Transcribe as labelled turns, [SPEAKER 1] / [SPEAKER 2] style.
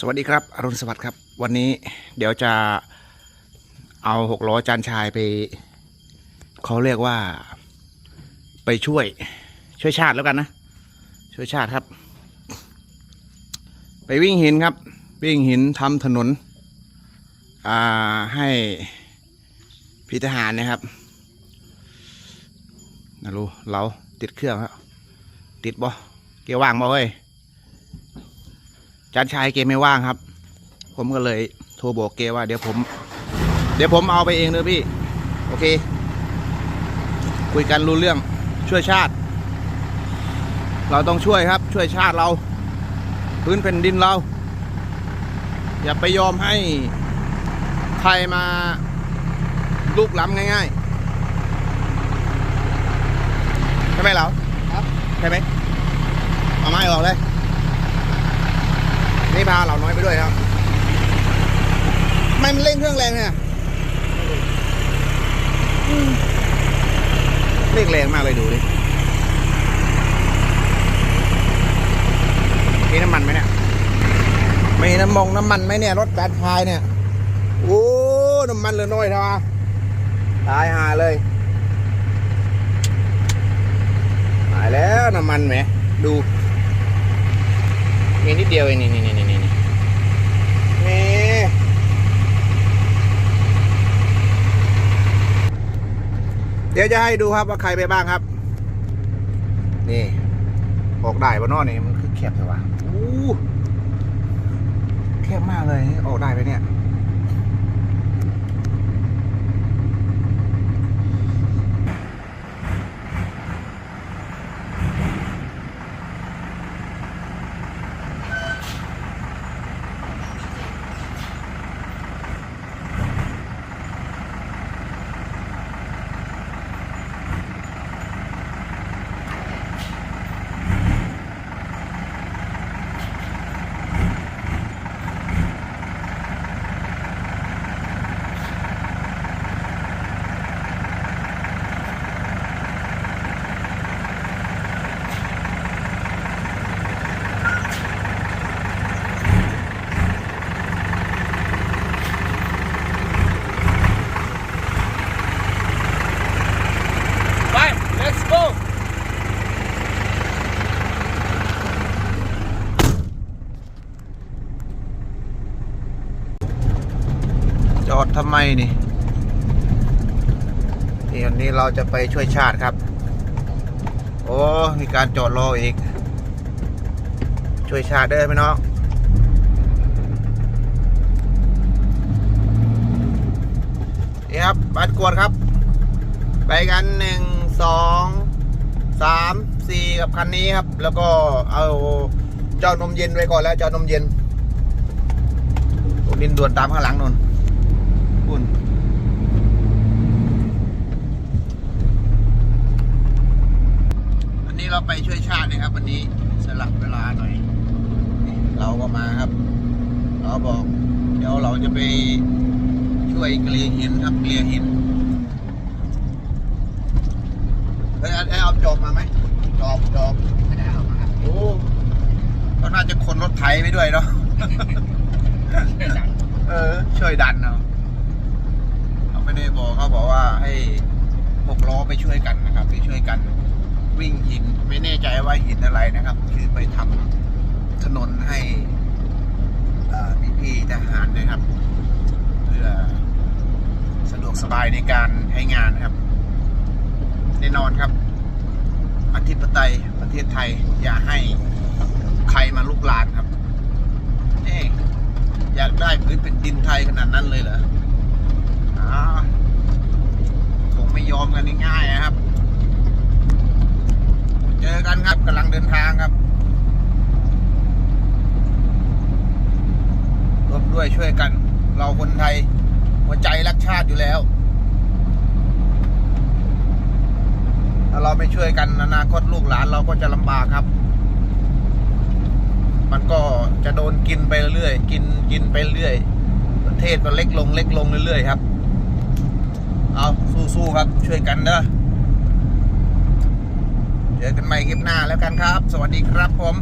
[SPEAKER 1] สวัสดีครับอรุณสวัสดิ์ครับ วันนี้เดี๋ยวจะเอาหกล้อจานชายไปเขาเรียกว่าไปช่วย ช่วยชาติแล้วกันนะ ช่วยชาติครับ ไปวิ่งหินครับ วิ่งหินทำถนน อ่าให้พี่ทหารนะครับนะรู้เราติดเครื่องครับติดบ่เกียร์ว่างบ่เฮ้ย จานชายเกมไม่ว่างครับ ผมก็เลยโทรบอกเกว่า เดี๋ยวผม เดี๋ยวผมเอาไปเองเลยพี่ โอเค คุยกันรู้เรื่องช่วยชาติ เราต้องช่วยครับ ช่วยชาติเรา พื้นแผ่นดินเรา อย่าไปยอมให้ใครมาลุกล้ำง่ายๆใช่ไหมเรา
[SPEAKER 2] ครับ
[SPEAKER 1] ใช่ไหมเอาไม้ออกเลย นี่พาเราน้อยไปด้วยครับทำไมมันเร่งเครื่องแรงเนี่ยเร่งแรงมากเลยดูดิมีน้ำมันไหมเนี่ยมีน้ำมงน้ำมันไหมเนี่ย รถแบดพายเนี่ย โอ้ น้ำมันเหลือน้อยเท่าไหร่ตายหาเลยตายแล้วน้ำมันแหมดู มีนิดเดียวเองนี่นี่นี่นี่นี่นี่เดี๋ยวจะให้ดูครับว่าใครไปบ้างครับ นี่ ออกได้ปะเนอนี่มันคือแคบใช่ปะอู้แคบมากเลย ออกได้ไปเนี่ย ไป let's go จ อดทำไมนี่นี่วันนี้เราจะไปช่วยชาติครับ โอ้ มีการจอดรออีก ช่วยชาติเด้อพี่น้องนี่ครับบัตรกวดครับ ไปกันหนึ่งสองสามสี่กับคันนี้ครับ แล้วก็เอาเจ้านมเย็นไว้ก่อนแล้วเจ้านมเย็นดินด่วนตามข้างหลังนน คุณอันนี้เราไปช่วยชาตินะครับ วันนี้สลับเวลาหน่อยนี่เราก็มาครับ เราบอก เดี๋ยวเราจะไปช่วยเกลียหินครับเกลียหินเฮ้ยไอ้เอาจอบมาไหมจอบจอบ
[SPEAKER 2] ไม่ได้เอามาครับ
[SPEAKER 1] โอ้ก็น่าจะคนรถไถไปด้วยเนาะ
[SPEAKER 2] ไม่สั่ง
[SPEAKER 1] เออ ช่วยดันเอาเขา ไม่ได้บอกเขาบอกว่าให้หกล้อไปช่วยกันนะครับ ไปช่วยกันวิ่งหินไม่แน่ใจว่าหินอะไรนะครับ คือไปทำถนนให้พี่พี่ทหารนะครับ เพื่อสะดวกสบายในการให้งานนะครับ แน่นอนครับอธิปไตยประเทศไทยอย่าให้ใครมาลุกลานครับเอ๊อยากได้พื้นเป็นดินไทยขนาดนั้นเลยเหรอ คงไม่ยอมกันง่ายๆนะครับ เจอกันครับกำลังเดินทางครับร่วมด้วยช่วยกัน เราคนไทย หัวใจรักชาติอยู่แล้ว ถ้าเราไม่ช่วยกันอนาคตลูกหลานเราก็จะลำบากครับ มันก็จะโดนกินไปเรื่อยกินกินไปเรื่อยประเทศก็เล็กลงเล็กลงเรื่อยๆครับ สู้ครับช่วยกันเด้อเจอกันใหม่คลิปหน้าแล้วกันครับ สวัสดีครับผม